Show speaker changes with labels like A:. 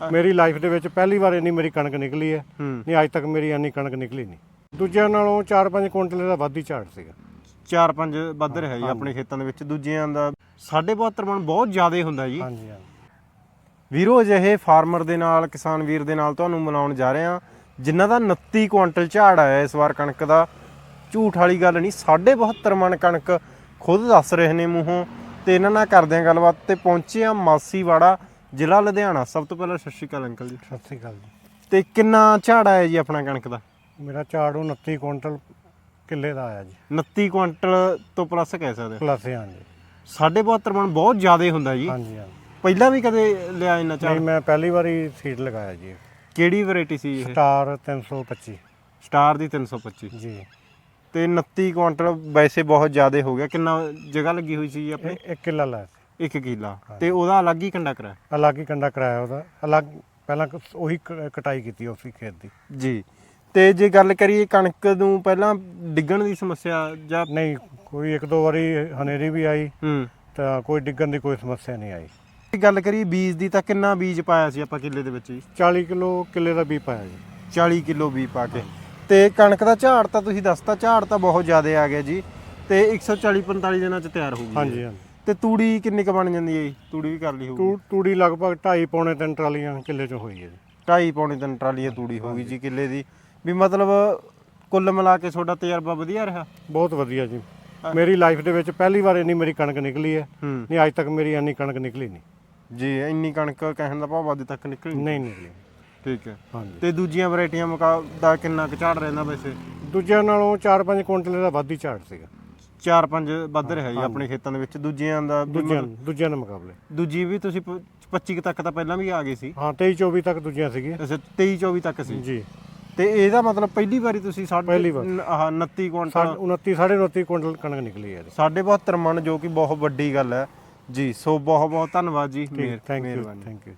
A: ਮੇਰੀ ਲਾਈਫ ਦੇ ਵਿੱਚ ਪਹਿਲੀ ਵਾਰ ਇੰਨੀ ਮੇਰੀ ਕਣਕ ਨਿਕਲੀ ਹੈ।
B: ਹੂੰ।
A: ਨਹੀਂ ਅੱਜ ਤੱਕ ਮੇਰੀ ਇੰਨੀ ਕਣਕ ਨਿਕਲੀ ਨਹੀਂ। ਦੂਜਿਆਂ ਨਾਲੋਂ 4-5 ਕੁਇੰਟਲ ਦਾ ਵੱਧ ਹੀ ਝਾੜ ਸੀਗਾ।
B: 4-5 ਵੱਧ ਰਿਹਾ ਜੀ ਆਪਣੇ ਖੇਤਾਂ ਦੇ ਵਿੱਚ। ਦੂਜਿਆਂ ਦਾ 72 ਮਣ ਬਹੁਤ ਜ਼ਿਆਦਾ ਹੁੰਦਾ ਜੀ।
A: ਹਾਂਜੀ ਹਾਂਜੀ।
B: ਵੀਰੋ ਅਜਿਹੇ ਫਾਰਮਰ ਦੇ ਨਾਲ ਕਿਸਾਨ ਵੀਰ ਦੇ ਨਾਲ ਤੁਹਾਨੂੰ ਮਿਲਾਉਣ ਜਾ ਰਹੇ ਹਾਂ ਜਿਨ੍ਹਾਂ ਦਾ 29 ਕੁਇੰਟਲ ਝਾੜ ਆਇਆ ਇਸ ਵਾਰ ਕਣਕ ਦਾ। ਝੂਠ ਵਾਲੀ ਗੱਲ ਨਹੀਂ 72 ਮਣ ਕਣਕ ਖੁਦ ਦੱਸ ਰਹੇ ਨੇ ਮੂੰਹੋਂ। ਤੇ ਇਹਨਾਂ ਨਾਲ ਕਰਦੇ ਹਾਂ ਗੱਲਬਾਤ ਤੇ ਪਹੁੰਚੇ ਆ ਮਾਸੀਵਾੜਾ ਜ਼ਿਲ੍ਹਾ ਲੁਧਿਆਣਾ ਸਭ ਤੋਂ ਪਹਿਲਾਂ ਸਤਿ ਸ਼੍ਰੀ ਅਕਾਲ ਅੰਕਲ ਜੀ।
A: ਸਤਿ ਸ੍ਰੀ ਅਕਾਲ ਜੀ।
B: ਤੇ ਕਿੰਨਾ ਝਾੜ ਆਇਆ ਜੀ ਆਪਣਾ ਕਣਕ ਦਾ?
A: ਮੇਰਾ ਝਾੜ 29 ਕੁਇੰਟਲ ਕਿੱਲੇ ਦਾ ਆਇਆ ਜੀ।
B: 29 ਕੁਇੰਟਲ ਤੋਂ ਪਲੱਸ ਕਹਿ ਸਕਦੇ
A: ਪਲੱਸ ਹਾਂਜੀ।
B: 72 ਮਣ ਬਹੁਤ ਜ਼ਿਆਦਾ ਹੁੰਦਾ ਜੀ।
A: ਹਾਂਜੀ ਹਾਂਜੀ।
B: ਪਹਿਲਾਂ ਵੀ ਕਦੇ ਲਿਆ ਇੰਨਾ ਝਾੜ?
A: ਨਹੀਂ ਮੈਂ ਪਹਿਲੀ ਵਾਰੀ ਸੀਡ ਲਗਾਇਆ ਜੀ।
B: ਕਿਹੜੀ ਵੈਰਾਈਟੀ ਸੀ ਇਹ?
A: ਸਟਾਰ 325
B: ਸਟਾਰ ਦੀ 325
A: ਜੀ।
B: ਤੇ 29 ਕੁਇੰਟਲ ਵੈਸੇ ਬਹੁਤ ਜ਼ਿਆਦਾ ਹੋ ਗਿਆ। ਕਿੰਨਾ ਜਗ੍ਹਾ ਲੱਗੀ ਹੋਈ ਸੀ ਜੀ ਆਪਣੇ?
A: ਇਹ ਇੱਕ ਕਿੱਲਾ ਲਾਇਆ ਸੀ।
B: 1 ਕਿੱਲਾ ਤੇ ਉਹਦਾ ਅਲੱਗ ਹੀ ਕੰਡਾ ਕਰਾ
A: ਅਲੱਗ ਹੀ ਕੰਡਾ ਕਰਾਇਆ ਉਹਦਾ। ਅਲੱਗ ਪਹਿਲਾਂ ਕ- ਉਹੀ ਕ- ਕਟਾਈ ਕੀਤੀ ਉਸੇ ਖੇਤ ਦੀ।
B: ਜੀ। ਤੇ ਜੇ ਗੱਲ ਕਰੀਏ ਕਣਕ ਨੂੰ ਪਹਿਲਾਂ ਡਿੱਗਣ ਦੀ ਸਮੱਸਿਆ ਜਾਂ
A: ਨਹੀਂ ਕੋਈ ਇੱਕ ਦੋ ਵਾਰੀ ਹਨੇਰੀ ਵੀ ਆਈ।
B: ਹੂੰ।
A: ਤਾਂ ਕੋਈ ਡਿੱਗਣ ਦੀ ਕੋਈ ਸਮੱਸਿਆ ਨਹੀਂ ਆਈ।
B: ਜੇ ਗੱਲ ਕਰੀਏ ਬੀਜ ਦੀ ਤਾਂ ਕਿੰਨਾ ਬੀਜ ਪਾਇਆ ਸੀ ਆਪਾਂ ਕਿੱਲੇ ਦੇ ਵਿੱਚ ਜੀ?
A: 40 ਕਿਲੋ ਕਿੱਲੇ ਦਾ ਵੀ ਪਾਇਆ ਜੀ।
B: 40 ਕਿਲੋ ਬੀਜ ਪਾ ਕੇ। ਤੇ ਕਣਕ ਦਾ ਝਾੜ ਤਾਂ ਤੁਸੀਂ ਦੱਸਤਾ ਝਾੜ ਤਾਂ ਬਹੁਤ ਜ਼ਿਆਦਾ ਆ ਗਿਆ ਜੀ। ਤੇ 140 45 ਦਿਨਾਂ ਚ ਤਿਆਰ ਹੋਊਗੀ
A: ਹਾਂਜੀ ਹਾਂਜੀ।
B: ਤੇ ਤੂੜੀ ਕਿੰਨੀ ਕ ਬਣ ਜਾਂਦੀ ਹੈ ਜੀ? ਤੂੜੀ ਵੀ ਕਰ ਲਈ ਹੋਊਗੀ।
A: ਤੂ ਤੂੜੀ ਲਗਭਗ 2.5 ਪੌਣੇ 3 ਟਰਾਲੀਆਂ ਕਿੱਲੇ ਚ ਹੋਈ ਹੈ ਜੀ।
B: ਢਾਈ ਪੌਣੇ ਤਿੰਨ ਟਰਾਲੀਆਂ ਤੂੜੀ ਹੋਊਗੀ ਜੀ ਕਿੱਲੇ ਦੀ। ਵੀ ਮਤਲਬ ਕੁੱਲ ਮਿਲਾ ਕੇ ਤੁਹਾਡਾ ਤਜਰਬਾ ਵਧੀਆ ਰਿਹਾ?
A: ਬਹੁਤ ਵਧੀਆ ਜੀ। ਮੇਰੀ ਲਾਈਫ ਦੇ ਵਿੱਚ ਪਹਿਲੀ ਵਾਰ ਇੰਨੀ ਮੇਰੀ ਕਣਕ ਨਿਕਲੀ ਹੈ।
B: ਹੂੰ।
A: ਨਹੀਂ ਅੱਜ ਤੱਕ ਮੇਰੀ ਇੰਨੀ ਕਣਕ ਨਿਕਲੀ ਨਹੀਂ।
B: ਜੀ ਇੰਨੀ ਕਣਕ ਕਹਿਣ ਦਾ ਭਾਵ ਅੱਜ ਤੱਕ ਨਿਕਲੀ ਨਹੀਂ।
A: ਨਿਕਲੀ।
B: ਠੀਕ ਹੈ।
A: ਹਾਂਜੀ।
B: ਤੇ ਦੂਜੀਆਂ ਵੈਰਾਈਟੀਆਂ ਮੁਕਾਬਲਾ ਕਿੰਨਾ ਕੁ ਝਾੜ ਰਹਿੰਦਾ ਵੈਸੇ?
A: ਦੂਜਿਆਂ ਨਾਲੋਂ 4-5 ਕੁਇੰਟਲ ਦਾ ਵੱਧ ਹੀ ਝਾੜ ਸੀਗਾ।
B: 4-5 ਵੱਧ ਰਿਹਾ ਜੀ ਆਪਣੇ ਖੇਤਾਂ ਦੇ ਵਿੱਚ ਦੂਜੀਆਂ ਦਾ ਵੀ
A: ਦੂਜਿਆਂ
B: ਮਤਲਬ-
A: ਦੂਜਿਆਂ ਦੇ ਮੁਕਾਬਲੇ।
B: ਦੂਜੀ ਵੀ ਤੁਸੀਂ ਪ- 25 ਕੁ ਤੱਕ ਤਾਂ ਪਹਿਲਾਂ ਵੀ ਆ ਗਏ ਸੀ।
A: ਹਾਂ 23-24 ਤੱਕ ਦੂਜੀਆਂ ਸੀਗੀਆਂ।
B: ਅੱਛਾ 23 24 ਤੱਕ ਸੀ।
A: ਜੀ।
B: ਤੇ ਇਹਦਾ ਮਤਲਬ ਪਹਿਲੀ ਵਾਰੀ ਤੁਸੀਂ ਸਾਡੇ
A: ਪਹਿਲੀ ਵਾਰ।
B: ਨ- ਆਹ 29 ਕੁਇੰਟਲ
A: 29 29.5 ਕੁਇੰਟਲ ਕਣਕ ਨਿਕਲੀ ਹੈ
B: ਸਾਢੇ 72 ਮਣ ਜੋ ਕਿ ਬਹੁਤ ਵੱਡੀ ਗੱਲ ਹੈ। ਜੀ ਸੋ ਬਹੁਤ ਬਹੁਤ ਧੰਨਵਾਦ ਜੀ ਮਿਹਰ-
A: ਥੈਂਕ ਯੂ
B: ਮਿਹਰਬਾਨੀ।
A: Thank you